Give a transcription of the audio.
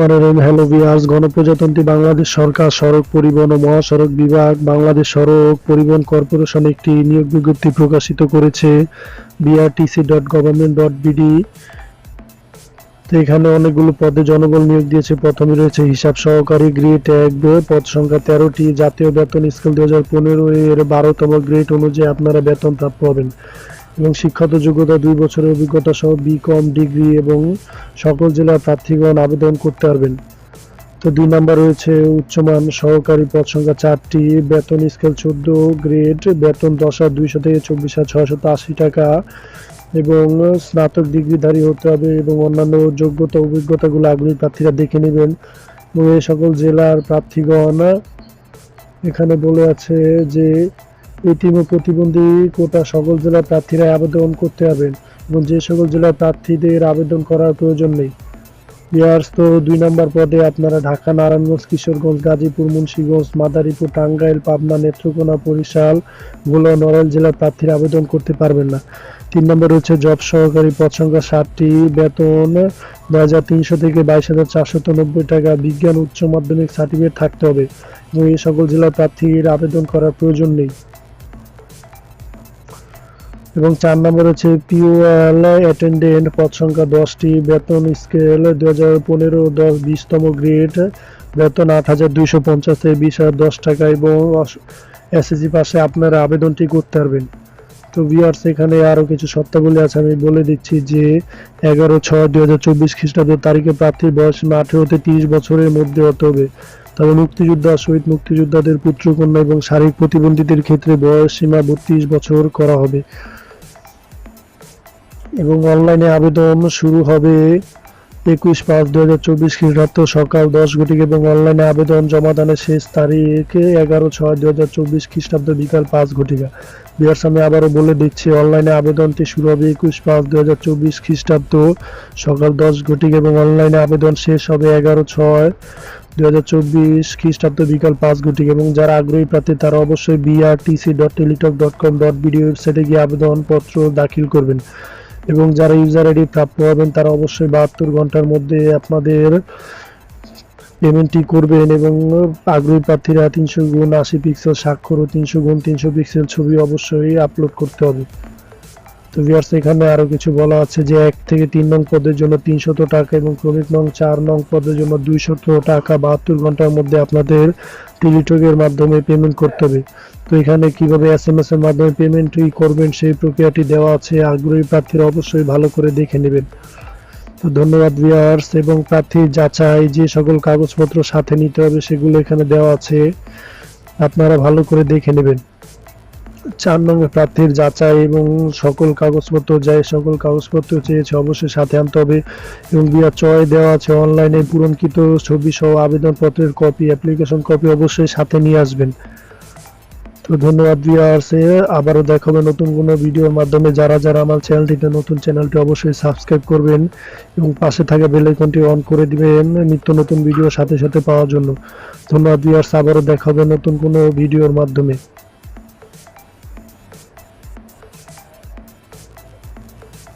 মনোরম হ্যালো বিহার্স গণপ্রজাতন্ত্রী বাংলাদেশ সরকার, সড়ক পরিবহন ও মহাসড়ক বিভাগ, বাংলাদেশ সড়ক পরিবহন কর্পোরেশন একটি নিয়োগ বিজ্ঞপ্তি প্রকাশিত করেছে। BRTC dot government dot BD তো এখানে অনেকগুলো পদে জনবল নিয়োগ দিয়েছে। প্রথমে রয়েছে হিসাব সহকারী গ্রেড এক পদ সংখ্যা তেরোটি। জাতীয় বেতন স্কেল দুই হাজার পনেরো এর বারোতম গ্রেড অনুযায়ী আপনারা বেতন প্রাপ্য হবেন। এবং শিক্ষাগত যোগ্যতা দুই বছরের অভিজ্ঞতা সহ বি কম ডিগ্রি এবং সকল জেলার প্রার্থীগণ আবেদন করতে পারবেন। তো দুই নাম্বার রয়েছে উচ্চমান সহকারী পদ সংখ্যা চারটি, বেতন স্কেল চোদ্দ গ্রেড বেতন দশ হাজার দুইশো থেকে চব্বিশ হাজার ছয়শত আশি টাকা এবং স্নাতক ডিগ্রিধারী হতে হবে এবং অন্যান্য যোগ্যতা অভিজ্ঞতাগুলো আগ্রহী প্রার্থীরা দেখে নেবেন। এবং এই সকল জেলার প্রার্থীগণ এখানে বলে আছে যে এটিএম ও প্রতিবন্ধী কোটা সকল জেলার প্রার্থীরা আবেদন করতে পারবেন এবং যে সকল জেলার প্রার্থীদের আবেদন করার প্রয়োজন নেই। বিহার্স তো দুই নম্বর পদে আপনারা ঢাকা, নারায়ণগঞ্জ, কিশোরগঞ্জ, গাজীপুর, মুন্সিগঞ্জ, মাদারীপুর, টাঙ্গাইল, পাবনা, নেত্রকোনা, বরিশাল, ভোলা, নড়াইল জেলার প্রার্থীরা আবেদন করতে পারবেন না। তিন নম্বর হচ্ছে জব সহকারী পদ সংখ্যা ষাটটি, বেতন নয় হাজার তিনশো থেকে বাইশ হাজার চারশত নব্বই টাকা, বিজ্ঞান, উচ্চ মাধ্যমিক সার্টিফিকেট থাকতে হবে এবং এই সকল জেলার প্রার্থীর আবেদন করার প্রয়োজন নেই। এবং চার নম্বর হচ্ছে পিওএল অ্যাটেন্ডেন্ট পদ সংখ্যা দশটি, বেতন স্কেল দু হাজার পনেরো, দশ, বিশতম গ্রেড, বেতন আট হাজার দুইশো পঞ্চাশ থেকে বিশ হাজার দশ টাকা এবং এসএসসি পাশে আপনারা আবেদনটি করতে পারবেন। তো ভিউয়ার্স এখানে আরও কিছু শর্তাবলী আছে, আমি বলে দিচ্ছি যে এগারো ছয় দু হাজার চব্বিশ খ্রিস্টাব্দ তারিখে প্রার্থীর বয়স আঠেরো হতে তিরিশ বছরের মধ্যে হতে হবে। তবে মুক্তিযোদ্ধা শহীদ মুক্তিযোদ্ধাদের পুত্রকন্যা এবং শারীরিক প্রতিবন্ধীদের ক্ষেত্রে বয়স সীমা বত্রিশ বছর করা হবে। এবং অনলাইনে আবেদন শুরু হবে একুশ পাঁচ দু হাজার চব্বিশ খ্রিস্টাব্দ সকাল দশ ঘটিকা এবং অনলাইনে আবেদন জমাদানের শেষ তারিখ এগারো ছয় দু হাজার চব্বিশ খ্রিস্টাব্দ বিকাল পাঁচ ঘটিকা। বিহার সামনে আবারও বলে দিচ্ছি, অনলাইনে আবেদনটি শুরু হবে একুশ পাঁচ দু হাজার চব্বিশ খ্রিস্টাব্দ সকাল দশ ঘটিকা এবং অনলাইনে আবেদন শেষ হবে এগারো ছয় দু হাজার চব্বিশ খ্রিস্টাব্দ বিকাল পাঁচ ঘটিকা এবং যারা আগ্রহী প্রার্থী, তারা অবশ্যই BRTC dot Teletalk dot com dot BD ওয়েবসাইটে গিয়ে আবেদনপত্র দাখিল করবেন। এবং যারা ইউজার আইডি প্রাপ্য হবেন, তারা অবশ্যই বাহাত্তর ঘণ্টার মধ্যে আপনাদের পেমেন্টটি করবেন এবং আগ্রহী প্রার্থীরা তিনশো গুণ আশি পিক্সেল স্বাক্ষর ও তিনশো গুণ তিনশো পিক্সেল ছবি অবশ্যই আপলোড করতে হবে। তো ভিউয়ার্স এখানে আরও কিছু বলা আছে যে এক থেকে তিন নং পদের জন্য তিনশত টাকা এবং ক্রমিক নং চার নং পদের জন্য দুইশত টাকা বাহাত্তর ঘণ্টার মধ্যে আপনাদের টেলিটকের মাধ্যমে পেমেন্ট করতে হবে। তো এখানে কীভাবে এস এম এস এর মাধ্যমে পেমেন্টটি করবেন সেই প্রক্রিয়াটি দেওয়া আছে। আগ্রহী প্রার্থীরা অবশ্যই ভালো করে দেখে নেবেন। তো ধন্যবাদ ভিউয়ার্স এবং প্রার্থীর যাচাই, যে সকল কাগজপত্র সাথে নিতে হবে সেগুলো এখানে দেওয়া আছে। আপনারা ভালো করে দেখে নেবেন। চার নম্বর প্রার্থীর যাচাই এবং সকল কাগজপত্র যাই সকল কাগজপত্র চেয়েছে অবশ্যই সাথে আনতে হবে এবং বিয়া চয় দেওয়া আছে অনলাইনে পূরণকৃত ছবি সহ আবেদনপত্রের কপি অ্যাপ্লিকেশন কপি অবশ্যই সাথে নিয়ে আসবেন। তো ধন্যবাদ ভিউয়ার্সে আবারও দেখাবে নতুন কোনো ভিডিওর মাধ্যমে। যারা যারা আমার চ্যানেলটিতে নতুন, চ্যানেলটি অবশ্যই সাবস্ক্রাইব করবেন এবং পাশে থাকা বেল আইকনটি অন করে দিবেন নিত্য নতুন ভিডিও সাথে সাথে পাওয়ার জন্য। ধন্যবাদ ভিউয়ার্স আবারও দেখাবে নতুন কোনো ভিডিওর মাধ্যমে।